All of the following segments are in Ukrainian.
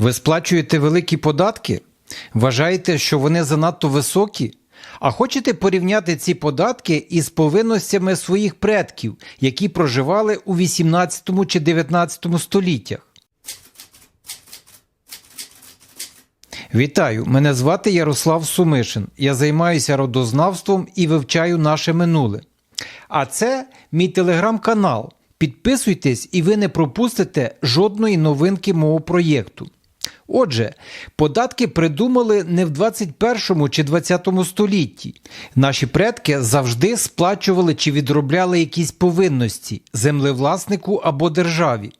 Ви сплачуєте великі податки? Вважаєте, що вони занадто високі? А хочете порівняти ці податки із повинностями своїх предків, які проживали у 18 чи 19 століттях? Вітаю! Мене звати Ярослав Сумишин. Я займаюся родознавством і вивчаю наше минуле. А це мій телеграм-канал. Підписуйтесь і ви не пропустите жодної новинки мого проєкту. Отже, податки придумали не в 21 чи 20 столітті. Наші предки завжди сплачували чи відробляли якісь повинності землевласнику або державі.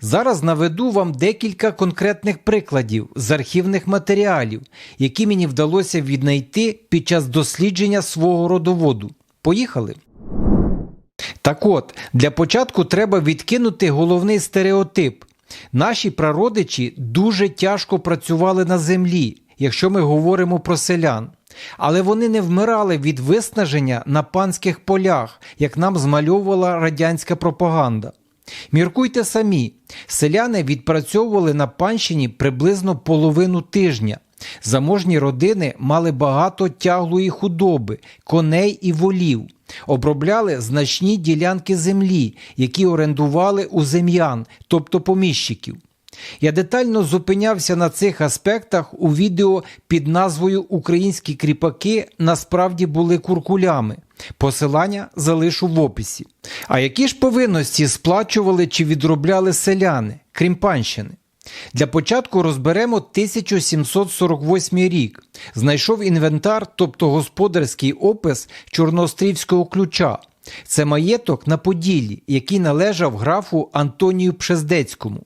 Зараз наведу вам декілька конкретних прикладів з архівних матеріалів, які мені вдалося віднайти під час дослідження свого родоводу. Поїхали! Так от, для початку треба відкинути головний стереотип. Наші прародичі дуже тяжко працювали на землі, якщо ми говоримо про селян. Але вони не вмирали від виснаження на панських полях, як нам змальовувала радянська пропаганда. Міркуйте самі, селяни відпрацьовували на панщині приблизно половину тижня. Заможні родини мали багато тяглої худоби, коней і волів, обробляли значні ділянки землі, які орендували у зем'ян, тобто поміщиків. Я детально зупинявся на цих аспектах у відео під назвою Українські кріпаки насправді були куркулями. Посилання залишу в описі. А які ж повинності сплачували чи відробляли селяни, крім панщини? Для початку розберемо 1748 рік. Знайшов інвентар, тобто господарський опис Чорноострівського ключа. Це маєток на Поділлі, який належав графу Антонію Пшездецькому.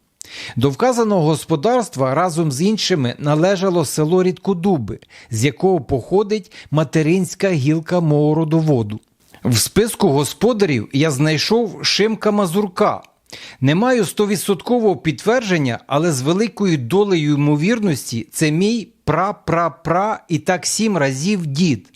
До вказаного господарства разом з іншими належало село Рідкодуби, з якого походить материнська гілка мого родоводу. В списку господарів я знайшов Шимка Мазурка. Не маю стовідсоткового підтвердження, але з великою долею ймовірності це мій пра-пра-пра і так сім разів дід.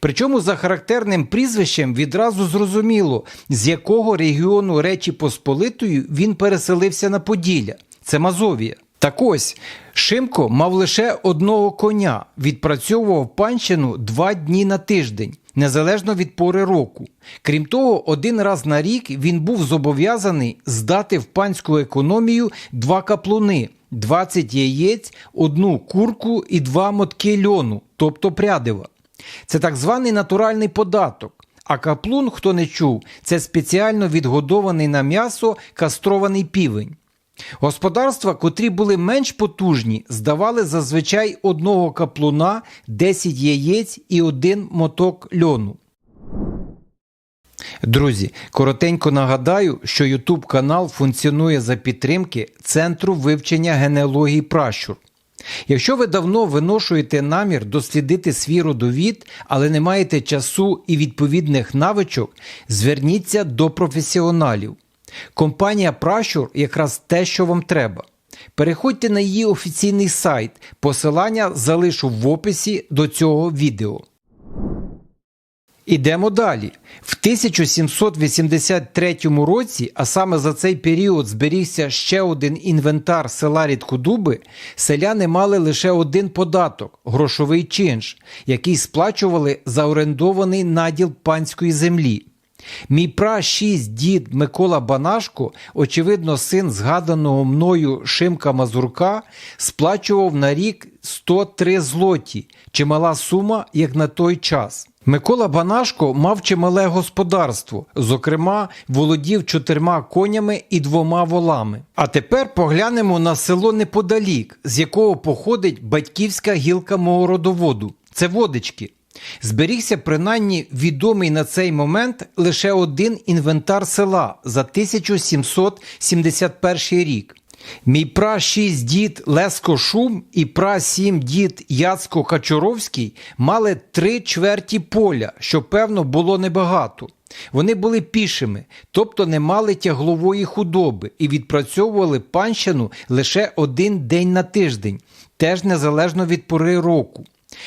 Причому за характерним прізвищем відразу зрозуміло, з якого регіону Речі Посполитої він переселився на Поділля. Це Мазовія. Так ось, Шимко мав лише одного коня, відпрацьовував панщину два дні на тиждень, незалежно від пори року. Крім того, один раз на рік він був зобов'язаний здати в панську економію два каплуни, 20 яєць, одну курку і два мотки льону, тобто прядива. Це так званий натуральний податок. А каплун, хто не чув, це спеціально відгодований на м'ясо кастрований півень. Господарства, котрі були менш потужні, здавали зазвичай одного каплуна, 10 яєць і один моток льону. Друзі, коротенько нагадаю, що YouTube канал функціонує за підтримки Центру вивчення генеалогії пращур. Якщо ви давно виношуєте намір дослідити свій родовід, але не маєте часу і відповідних навичок, зверніться до професіоналів. Компанія Пращур якраз те, що вам треба. Переходьте на її офіційний сайт, посилання залишу в описі до цього відео. Ідемо далі. В 1783 році, а саме за цей період зберігся ще один інвентар села Рідкодуби, селяни мали лише один податок грошовий чинш, який сплачували за орендований наділ панської землі. Мій пращість дід Микола Банашко, очевидно, син згаданого мною Шимка Мазурка, сплачував на рік 103 злоті, чимала сума, як на той час. Микола Банашко мав чимале господарство, зокрема, володів чотирма конями і двома волами. А тепер поглянемо на село неподалік, з якого походить батьківська гілка мого родоводу. Це водички. Зберігся принаймні відомий на цей момент лише один інвентар села за 1771 рік. Мій пра 6 дід Леско Шум і пра 7 дід Яцко Качуровський мали три чверті поля, що певно було небагато. Вони були пішими, тобто не мали тяглової худоби і відпрацьовували панщину лише один день на тиждень, теж незалежно від пори року.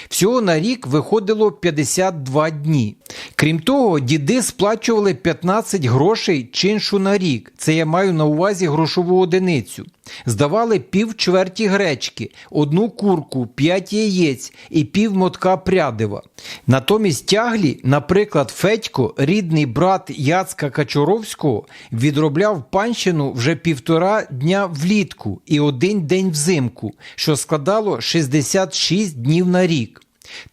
Всього на рік виходило 52 дні. Крім того, діди сплачували 15 грошей чиншу на рік. Це я маю на увазі грошову одиницю. Здавали пів чверті гречки, одну курку, п'ять яєць і пів мотка прядива. Натомість тяглі, наприклад, Федько, рідний брат Яцка Качуровського, відробляв панщину вже півтора дня влітку і один день взимку, що складало 66 днів на рік.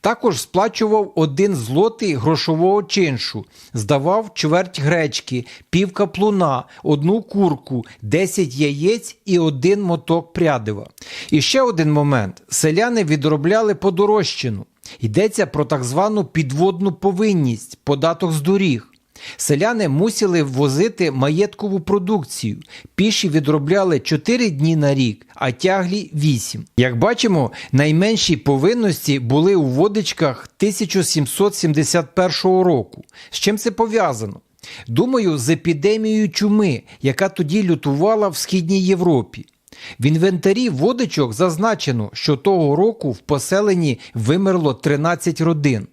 Також сплачував один злотий грошового чиншу, здавав чверть гречки, пів каплуна, одну курку, 10 яєць і один моток прядива. І ще один момент: селяни відробляли подорожчину. Йдеться про так звану підводну повинність, податок з доріг. Селяни мусили ввозити маєткову продукцію. Піші відробляли 4 дні на рік, а тяглі 8. Як бачимо, найменші повинності були у водичках 1771 року. З чим це пов'язано? Думаю, з епідемією чуми, яка тоді лютувала в Східній Європі. В інвентарі водичок зазначено, що того року в поселенні вимерло 13 родин.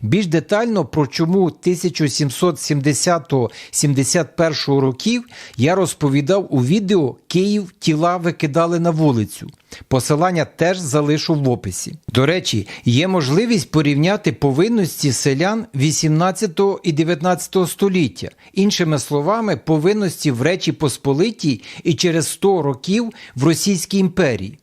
Більш детально про чому 1770-71 років я розповідав у відео Київ тіла викидали на вулицю. Посилання теж залишу в описі. До речі, є можливість порівняти повинності селян 18 і 19 століття, іншими словами, повинності в Речі Посполитій і через 100 років в Російській імперії.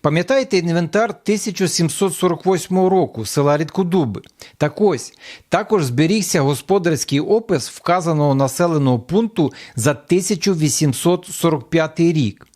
Пам'ятаєте інвентар 1748 року села Рідкодуби? Так ось, також зберігся господарський опис вказаного населеного пункту за 1845 рік.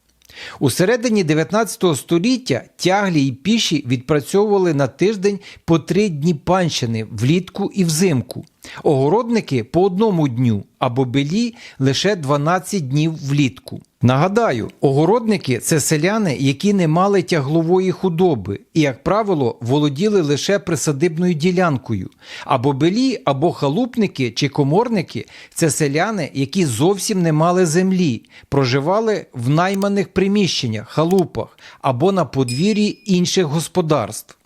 У середині 19 століття тяглі і піші відпрацьовували на тиждень по три дні панщини влітку і взимку. Огородники по одному дню, а бобелі лише 12 днів влітку. Нагадаю, огородники це селяни, які не мали тяглової худоби і, як правило, володіли лише присадибною ділянкою. А бобелі або халупники чи коморники це селяни, які зовсім не мали землі, проживали в найманих приміщеннях, халупах або на подвір'ї інших господарств.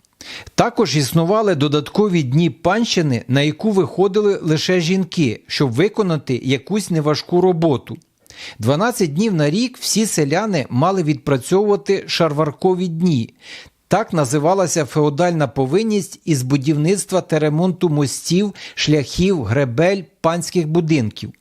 Також існували додаткові дні панщини, на яку виходили лише жінки, щоб виконати якусь неважку роботу. 12 днів на рік всі селяни мали відпрацьовувати шарваркові дні. Так називалася феодальна повинність із будівництва та ремонту мостів, шляхів, гребель, панських будинків.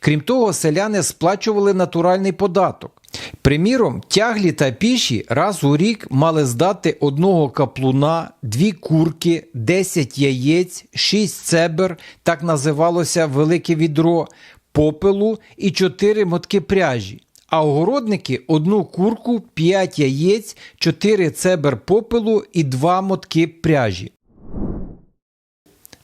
Крім того, селяни сплачували натуральний податок. Приміром, тяглі та піші раз у рік мали здати одного каплуна, дві курки, 10 яєць, 6 цебер, так називалося велике відро, попелу і 4 мотки пряжі. А огородники одну курку, 5 яєць, 4 цебер попелу і 2 мотки пряжі.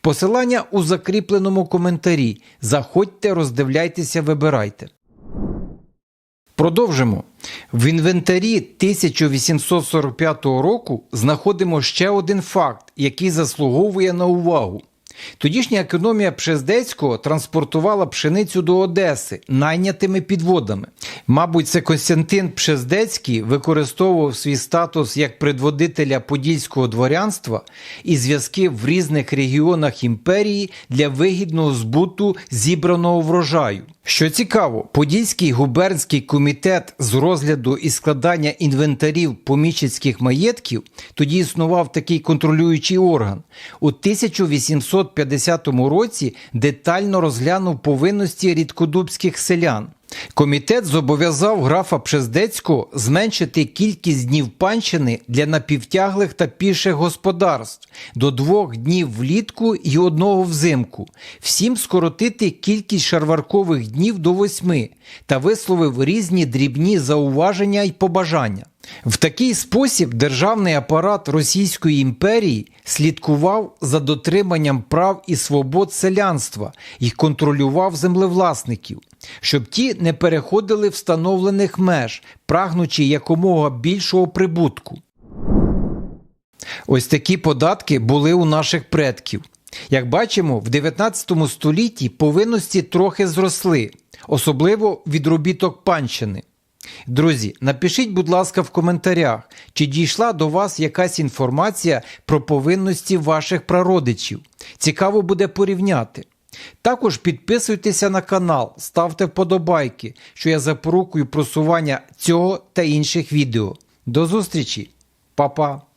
Посилання у закріпленому коментарі. Заходьте, роздивляйтеся, вибирайте. Продовжимо. В інвентарі 1845 року знаходимо ще один факт, який заслуговує на увагу. Тодішня економія Пшездецького транспортувала пшеницю до Одеси найнятими підводами. Мабуть, це Костянтин Пшездецький використовував свій статус як предводителя подільського дворянства і зв'язки в різних регіонах імперії для вигідного збуту зібраного врожаю. Що цікаво, Подільський губернський комітет з розгляду і складання інвентарів поміщицьких маєтків тоді існував такий контролюючий орган. У 1850 році детально розглянув повинності рідкодубських селян. Комітет зобов'язав графа Пшездецького зменшити кількість днів панщини для напівтяглих та піших господарств до двох днів влітку і одного взимку, всім скоротити кількість шарваркових днів до восьми та висловив різні дрібні зауваження й побажання. В такий спосіб державний апарат Російської імперії слідкував за дотриманням прав і свобод селянства і контролював землевласників, щоб ті не переходили встановлених меж, прагнучи якомога більшого прибутку. Ось такі податки були у наших предків. Як бачимо, в 19 столітті повинності трохи зросли, особливо відробіток панщини. Друзі, напишіть, будь ласка, в коментарях, чи дійшла до вас якась інформація про повинності ваших прародичів. Цікаво буде порівняти. Також підписуйтеся на канал, ставте вподобайки, що я запорукую просування цього та інших відео. До зустрічі, Па-па!